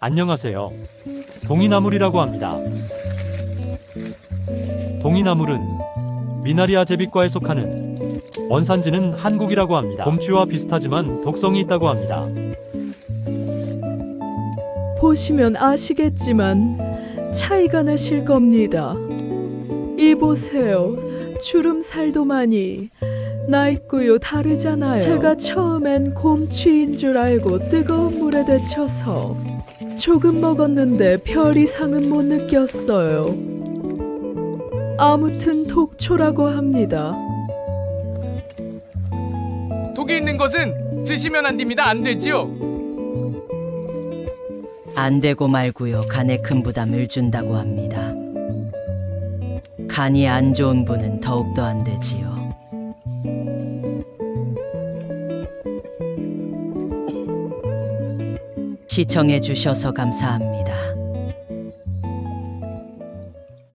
안녕하세요. 동이나물이라고 합니다. 동이나물은 미나리아 제비과에 속하는 원산지는 한국이라고 합니다. 곰취와 비슷하지만 독성이 있다고 합니다. 보시면 아시겠지만 차이가 나실 겁니다. 이 보세요. 주름살도 많이 나 있고요 다르잖아요. 제가 처음엔 곰취인 줄 알고 뜨거운 물에 데쳐서 조금 먹었는데 별 이상은 못 느꼈어요. 아무튼 독초라고 합니다. 독이 있는 것은 드시면 안 됩니다. 안 되지요. 안 되고 말고요. 간에 큰 부담을 준다고 합니다. 간이 안 좋은 분은 더욱더 안 되지요. 시청해 주셔서 감사합니다.